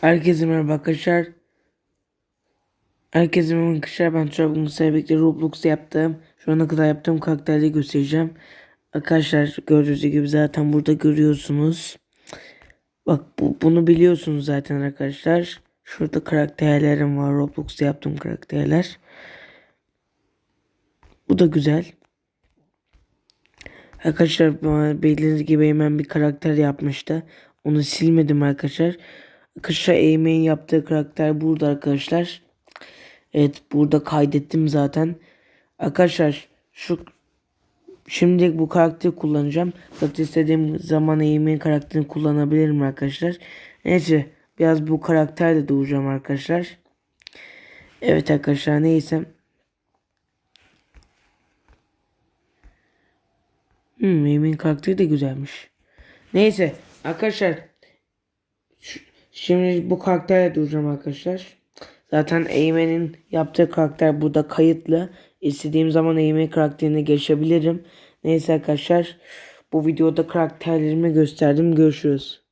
Herkese merhaba arkadaşlar. Herkese merhaba arkadaşlar. Ben sizlerle birlikte Roblox'ta yaptığım, şu ana kadar yaptığım karakterleri göstereceğim. Arkadaşlar gördüğünüz gibi zaten burada görüyorsunuz. Bak bu, bunu biliyorsunuz zaten arkadaşlar. Şurada karakterlerim var. Roblox'ta yaptığım karakterler. Bu da güzel. Arkadaşlar bildiğiniz gibi hemen bir karakter yapmıştı. Onu silmedim arkadaşlar. Arkadaşlar Eymen'in yaptığı karakter burada arkadaşlar. Evet burada kaydettim zaten. Arkadaşlar şu şimdi bu karakteri kullanacağım. Zaten istediğim zaman Eymen karakterini kullanabilirim arkadaşlar. Neyse biraz bu karakterde doğacağım arkadaşlar. Evet arkadaşlar neyse. Hmm, Eymen karakteri de güzelmiş. Neyse arkadaşlar şimdi bu karakterle duracağım arkadaşlar. Zaten Eymen'in yaptığı karakter burada kayıtlı. İstediğim zaman Eymen karakterine geçebilirim. Neyse arkadaşlar bu videoda karakterlerimi gösterdim. Görüşürüz.